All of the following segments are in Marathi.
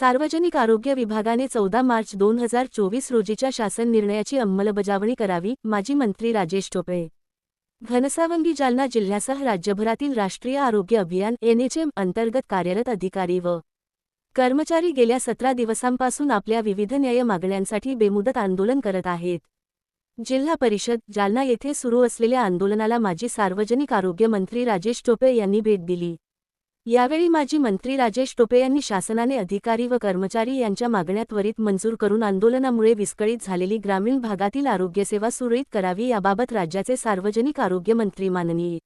सार्वजनिक आरोग्य विभागाने चौदा मार्च दोन हजार चोवीस रोजीच्या शासन निर्णयाची अंमलबजावणी करावी माजी मंत्री राजेश टोपे. घनसावंगी जालना जिल्ह्यासह राज्यभरातील राष्ट्रीय आरोग्य अभियान एनएचएम अंतर्गत कार्यरत अधिकारी व कर्मचारी गेल्या सतरा दिवसांपासून आपल्या विविध न्याय मागण्यांसाठी बेमुदत आंदोलन करत आहेत. जिल्हा परिषद जालना येथे सुरू असलेल्या आंदोलनाला माजी सार्वजनिक आरोग्य मंत्री राजेश टोपे यांनी भेट दिली. यावेळी माजी मंत्री राजेश टोपे यांनी शासनाने अधिकारी व कर्मचारी यांच्या मागण्या त्वरित मंजूर करून आंदोलनामुळे विस्कळीत झालेली ग्रामीण भागातील आरोग्यसेवा सुरळीत करावी याबाबत राज्याचे सार्वजनिक आरोग्य मंत्री माननीय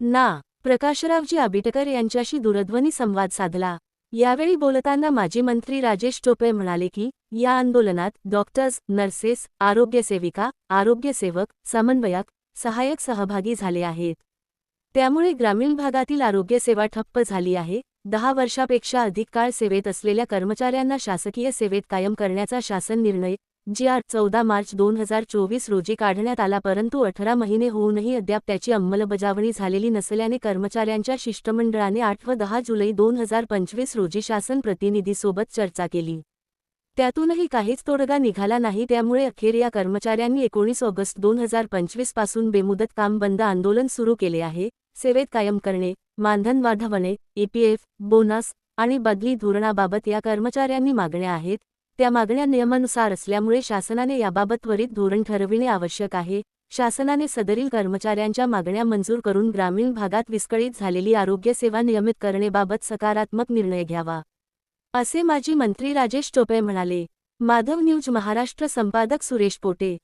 ना. प्रकाशरावजी आबिटकर यांच्याशी दूरध्वनी संवाद साधला. यावेळी बोलताना माजी मंत्री राजेश टोपे म्हणाले की या आंदोलनात डॉक्टर्स नर्सेस आरोग्यसेविका आरोग्यसेवक समन्वयक सहाय्यक सहभागी झाले आहेत. त्यामुळे ग्रामीण भागातील आरोग्यसेवा ठप्प झाली आहे. दहा वर्षापेक्षा अधिक काळ सेवेत असलेल्या कर्मचाऱ्यांना शासकीय सेवेत कायम करण्याचा शासन निर्णय जी आर चौदा मार्च दोन हजार चोवीस रोजी काढण्यात आला परंतु अठरा महिने होऊनही अद्याप त्याची अंमलबजावणी झालेली नसल्याने कर्मचाऱ्यांच्या शिष्टमंडळाने आठ व दहा जुलै दोन हजार पंचवीस रोजी शासन प्रतिनिधीसोबत चर्चा केली. त्यातूनही काहीच तोडगा निघाला नाही त्यामुळे अखेर या कर्मचाऱ्यांनी एकोणीस ऑगस्ट दोन हजार पंचवीसपासून बेमुदत काम बंद आंदोलन सुरू केले आहे. सेवेत कायम करणे मानधन वाढवणे ईपीएफ बोनस आणि बदली धोरणाबाबत या कर्मचाऱ्यांनी मागण्या आहेत. त्या मागण्या नियमानुसार असल्यामुळे शासनाने याबाबत त्वरित धोरण ठरविणे आवश्यक आहे. शासनाने सदरील कर्मचाऱ्यांच्या मागण्या मंजूर करून ग्रामीण भागात विस्कळीत झालेली आरोग्यसेवा नियमित करणेबाबत सकारात्मक निर्णय घ्यावा. असे माजी मंत्री राजेश टोपे म्हणाले. माधव न्यूज महाराष्ट्र संपादक सुरेश पोटे.